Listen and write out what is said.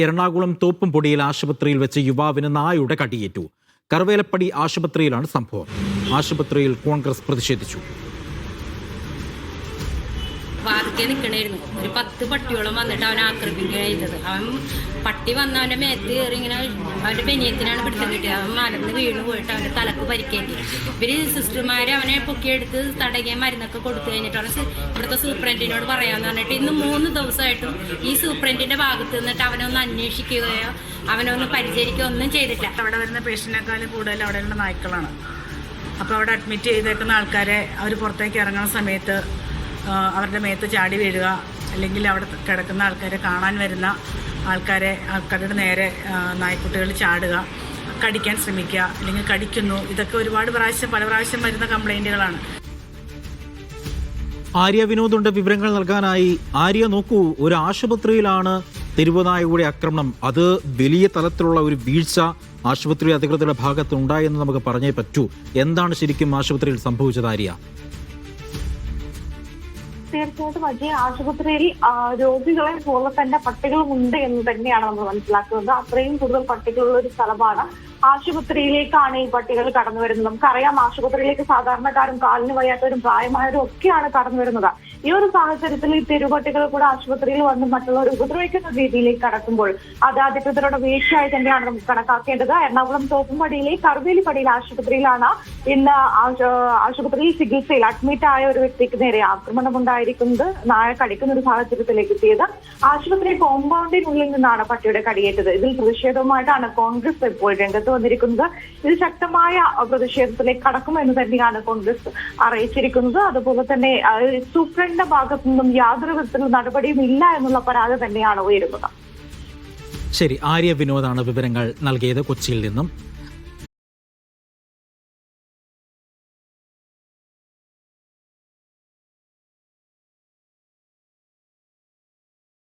എറണാകുളം തോപ്പുംപൊടിയിൽ ആശുപത്രിയിൽ വെച്ച് യുവാവിന് നായുടെ കടിയേറ്റു. കറുവേലപ്പടി ആശുപത്രിയിലാണ് സംഭവം. ആശുപത്രിയിൽ കോൺഗ്രസ് പ്രതിഷേധിച്ചു. വാതിക്കെ നിൽക്കണായിരുന്നു ഒരു പത്ത് പട്ടിയോളം വന്നിട്ട് അവനെ ആക്രമിക്കുകയാണ് ചെയ്തത്. അവൻ പട്ടി വന്ന അവന്റെ മേത്ത് കയറി ഇങ്ങനെ അവന്റെ ബനിയത്തിനാണ് പിടുത്തം കിട്ടിയത്. അവൻ മലന്ന് വീണ് പോയിട്ട് അവന്റെ തലക്ക് പരിക്കേറ്റി. ഇവർ സിസ്റ്റർമാർ അവനെ പൊക്കിയെടുത്ത് തടകിയ മരുന്നൊക്കെ കൊടുത്തു കഴിഞ്ഞിട്ടാണ് സി- ഇവിടുത്തെ സൂപ്രണ്ടിനോട് പറയാമെന്ന് പറഞ്ഞിട്ട് ഇന്ന് മൂന്ന് ദിവസമായിട്ടും ഈ സൂപ്രണ്ടിന്റെ ഭാഗത്ത് നിന്നിട്ട് അവനൊന്ന് അന്വേഷിക്കുകയോ അവനൊന്ന് പരിചരിക്കുകയോ ഒന്നും ചെയ്തിട്ടില്ല. അവിടെ വരുന്ന പേഷ്യന്റിനേക്കാളും കൂടുതൽ അവിടെയുള്ള നായ്ക്കളാണ്. അപ്പോൾ അവിടെ അഡ്മിറ്റ് ചെയ്തേക്കുന്ന ആൾക്കാരെ അവർ പുറത്തേക്ക് ഇറങ്ങുന്ന സമയത്ത് അവരുടെ മേത്ത് ചാടി വീഴുക അല്ലെങ്കിൽ അവിടെ കിടക്കുന്ന ആൾക്കാരെ കാണാൻ വരുന്ന ആൾക്കാരെ ആൾക്കാരുടെ നേരെ നായ്ക്കുട്ടികൾ ചാടുക കടിക്കാൻ ശ്രമിക്കുക അല്ലെങ്കിൽ കടിക്കുന്നു. ഇതൊക്കെ ഒരുപാട് പ്രാവശ്യം പല പ്രാവശ്യം വരുന്ന കംപ്ലൈന്റുകളാണ് ആര്യ വിനോദുണ്ട് വിവരങ്ങൾ നൽകാനായി. ആര്യ നോക്കൂ ഒരു ആശുപത്രിയിലാണ് തെരുവുനായയുടെ ആക്രമണം. അത് വലിയ തലത്തിലുള്ള ഒരു വീഴ്ച ആശുപത്രി അധികൃതരുടെ ഭാഗത്ത് ഉണ്ടായെന്ന് നമുക്ക് പറഞ്ഞേ പറ്റൂ. എന്താണ് ശരിക്കും ആശുപത്രിയിൽ സംഭവിച്ചത് ആര്യ? തീർച്ചയായിട്ടും അജയ് ആശുപത്രിയിൽ രോഗികളെ പോലെ തന്നെ പട്ടികളും ഉണ്ട് എന്ന് തന്നെയാണ് നമ്മൾ മനസ്സിലാക്കുന്നത്. അത്രയും കൂടുതൽ പട്ടികളുള്ള ഒരു സ്ഥലമാണ്. ആശുപത്രിയിലേക്കാണ് ഈ പട്ടികൾ കടന്നു വരുന്നത്. നമുക്കറിയാം ആശുപത്രിയിലേക്ക് സാധാരണക്കാരും കാലിന് വയ്യാത്തവരും പ്രായമായവരും ഒക്കെയാണ് കടന്നു വരുന്നത്. ഈ ഒരു സാഹചര്യത്തിൽ ഈ തെരുവട്ടികൾ കൂടെ ആശുപത്രിയിൽ വന്ന് മറ്റുള്ളവർ ഉപദ്രവിക്കുന്ന രീതിയിലേക്ക് കടക്കുമ്പോൾ അത് അധികൃതരുടെ വീഴ്ചയായി തന്നെയാണ് നമുക്ക് കണക്കാക്കേണ്ടത്. എറണാകുളം തോപ്പുംപടിയിലെ കറുവേലിപ്പടിയിൽ ആശുപത്രിയിലാണ് ഇന്ന് ആശു- ആശുപത്രിയിൽ ചികിത്സയിൽ അഡ്മിറ്റ് ആയ ഒരു വ്യക്തിക്ക് നേരെ ആക്രമണം ഉണ്ടായിരിക്കുന്നത് നായ കടിക്കുന്ന ഒരു സാഹചര്യത്തിലേക്ക് എത്തിയത്. ആശുപത്രി കോമ്പൗണ്ടിനുള്ളിൽ നിന്നാണ് പട്ടിയുടെ കടിയേറ്റത്. ഇതിൽ പ്രതിഷേധവുമായിട്ടാണ് കോൺഗ്രസ് ഇപ്പോൾ രംഗത്ത് വന്നിരിക്കുന്നത്. ഇത് ശക്തമായ പ്രതിഷേധത്തിലേക്ക് കടക്കുമെന്ന് തന്നെയാണ് കോൺഗ്രസ് അറിയിച്ചിരിക്കുന്നത്. അതുപോലെ തന്നെ സൂപ്രണ്ടിന്റെ ഭാഗത്തു നിന്നും യാതൊരു വിധത്തിലുള്ള നടപടിയും ഇല്ല എന്നുള്ള പരാതി തന്നെയാണ് ഉയരുന്നത്. ശരി ആര്യ വിനോദാണ് വിവരങ്ങൾ നൽകിയത് കൊച്ചിയിൽ നിന്നും.